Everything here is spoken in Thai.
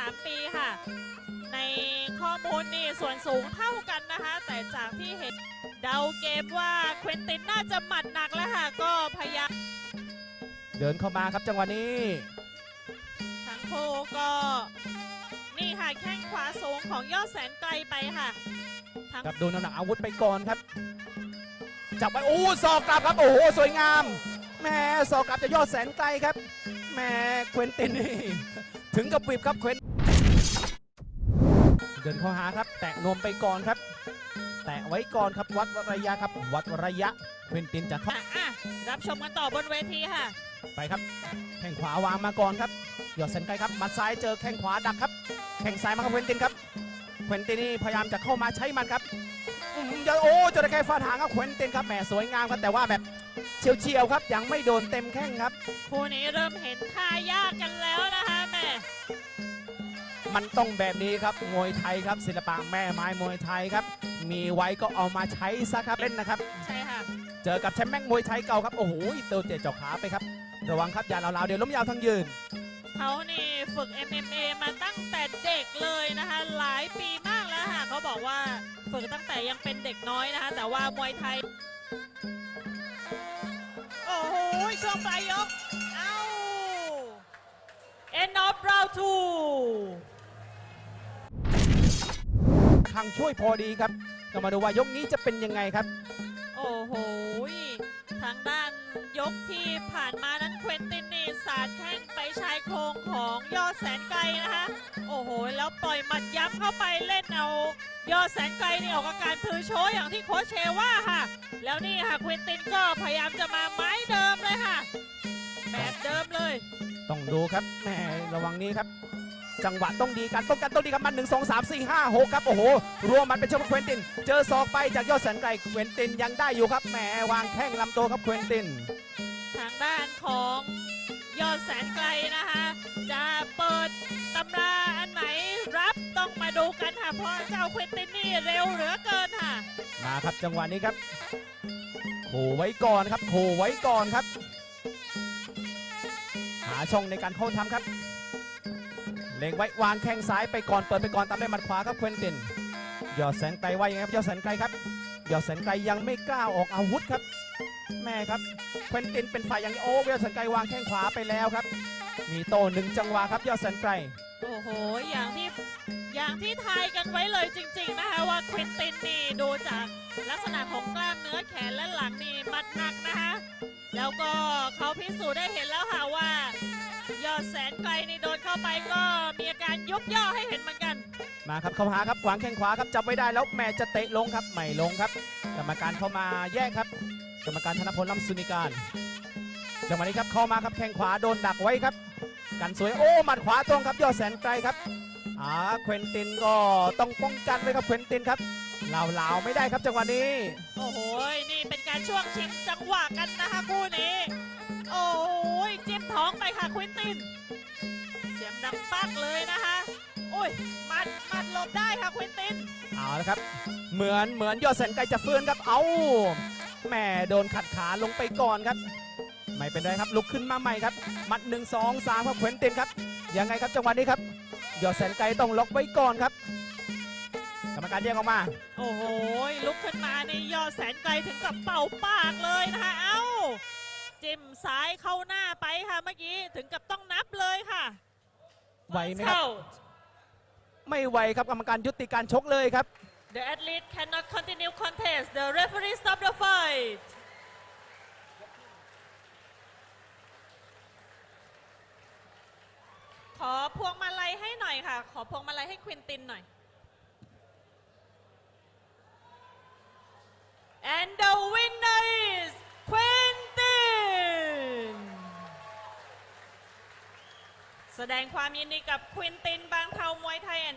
3 ปีค่ะ ในข้อมูลนี่ส่วนสูงเท่ากันนะคะ แต่จากที่เห็นเดาเกมว่าเควินตินน่าจะหมัดหนักแล้วค่ะ ก็พยายามเดินเข้ามาครับจังหวะนี้ทั้งคู่ก็นี่ค่ะแข้งขวาสูงของยอดแสนไกลไปค่ะทั้งครับดูน้ำหนักอาวุธไปก่อนครับจับไปโอ้ศอกกลับครับโอ้โหสวยงามแหม่ศอกกลับจะยอดแสนไกลครับแหม่เควินตินนี่ ถึงกับวิบครับเควินเดินเข้าหาครับ แตะนวมไปก่อนครับ แตะไว้ก่อนครับวัดระยะครับ วัดระยะเควินตินจะเข้าอะอะรับชมกันต่อบนเวทีค่ะ ไปครับ แข้งขวาวางมาก่อนครับยอดแสนไกลครับหมัดซ้ายเจอแข้งขวาดักครับแข้งซ้ายมาครับเควินตินครับเควินตินนี่พยายามจะเข้ามาใช้มันครับอืมจะโอ้จระเข้ฟาดหางครับเควินตินครับแหมสวยงามครับแต่ว่าแบบเฉียวๆครับยังไม่โดนเต็มแข้งครับคู่นี้เริ่มเห็นท่ายากกันแล้วนะคะแม่ มันต้องแบบนี้ครับมวยไทยครับ ศิลปะแม่ไม้มวยไทยครับ มีไว้ก็เอามาใช้ซะครับเล่นนะครับ ใช่ค่ะ เจอกับแชมป์แม่งมวยไทยเก่าครับโอ้โหเตะเตะเจาะขาไปครับ ระวังครับอย่าลาวๆเดี๋ยวล้มยาวทั้งยืนเขานี่ฝึก MMA มาตั้งแต่เด็กเลยนะคะ หลายปีมากแล้วค่ะเขาบอกว่าฝึกตั้งแต่ยังเป็นเด็กน้อยนะคะ แต่ว่ามวยไทย โอ้โหช่วงปลายยก เอ้า end of round two ทางช่วยพอดีครับก็มาดูว่ายกนี้จะเป็นยังไงครับ โอ้โหทางด้านยกที่ผ่านมานั้นเควินตินนี่สาดแข้งไปชายโครงของยอดแสนไกลนะคะโอ้โห แล้วปล่อยหมัดย้ำเข้าไปเล่นเอา ยอดแสนไกลนี่ออกอาการพือโชว์อย่างที่โค้ชเชว่าค่ะ แล้วนี่ค่ะเควินตินก็พยายามจะมาไม้เดิมเลยค่ะ แบบเดิมเลย ต้องดูครับแหมระวังนี้ครับ จังหวะต้องดีการป้องกันต้องดีครับมันหนึ่งสองสามสี่ห้าหกครับโอ้โหรวมมันเป็นเชฟเควินติน เจอศอกไปจากยอดแสนไกลเควินตินยังได้อยู่ครับแหมวางแข้งลำตัวครับเควินติน ทางด้านของยอดแสนไกลนะคะ จะเปิดตำราอันไหนรับต้องมาดูกันค่ะเพราะเจ้าเควินตินนี่เร็วเหลือเกินค่ะ มาครับจังหวะนี้ครับขู่ไว้ก่อนครับขู่ไว้ก่อนครับ หาช่องในการเข้าทำครับ เล็งไว้วางแข้งซ้ายไปก่อนเปิดไปก่อนตามด้วยหมัดขวาครับเควินตินยอดแสนไกลว่ายังไงครับยอดแสนไกลครับยอดแสนไกลยังไม่กล้าออกอาวุธครับ แม่ครับเควินตินเป็นฝ่ายย่างโอ้ยอดแสนไกลวางแข้งขวาไปแล้วครับ มีโตหนึ่งจังหวะครับยอดแสนไกลโอ้โหอย่างที่อย่างที่ทายกันไว้เลยจริง ๆ นะคะว่าเควินตินนี่ดูจากลักษณะของกล้ามเนื้อแขนและหลังนี่มัดหนักนะคะแล้วก็เขาพิสูจน์ได้เห็นแล้วค่ะว่า ยอดแสนไกลนี่โดนเข้าไปก็มีอาการยุบย่อให้เห็นเหมือนกัน มาครับเข้าหาครับวางแข้งขวาครับจับไว้ได้แล้วแม่จะเตะลงครับไม่ลงครับ กรรมการเข้ามาแย่งครับ กรรมการธนพลลำสุนิการจังหวะนี้ครับเข้ามาครับแข้งขวาโดนดักไว้ครับ กันสวยโอ้หมัดขวาตรงครับยอดแสนไกลครับอ่าเควินตินก็ต้องป้องกันไว้ครับเควินตินครับลาวๆไม่ได้ครับจังหวะนี้โอ้โหนี่เป็นการช่วงชิงจังหวะกันนะคะคู่นี้ โอ้ ค่ะควินติน เสียงดังปักเลยนะคะโอ้ยหมัดหมัดหลบได้ค่ะควินติน เอาละครับ เหมือนเหมือนยอดแสนไกลจะฟื้นครับ เอาแม่โดนขัดขาลงไปก่อนครับ ไม่เป็นไรครับลุกขึ้นมาใหม่ครับหมัดหนึ่งสองสามครับเควินตินครับ ยังไงครับจังหวะนี้ครับยอดแสนไกลต้องล็อกไว้ก่อนครับกรรมการแยกออกมา โอ้โหลุกขึ้นมาในยอดแสนไกลถึงกับเป่าปากเลยนะคะเอ้า จิ้มซ้ายเข้าหน้าไปค่ะเมื่อกี้ถึงกับต้องนับเลยค่ะไหวไหมครับ Out. ไม่ไหวครับกรรมการยุติการชกเลยครับ The athlete cannot continue contest. The referee stop the fight. ขอพวงมาลัยให้หน่อยค่ะ ขอพวงมาลัยให้ควินตินหน่อย And the winner แสดงความยินดีกับควินตินบางเทามวยไทยแอน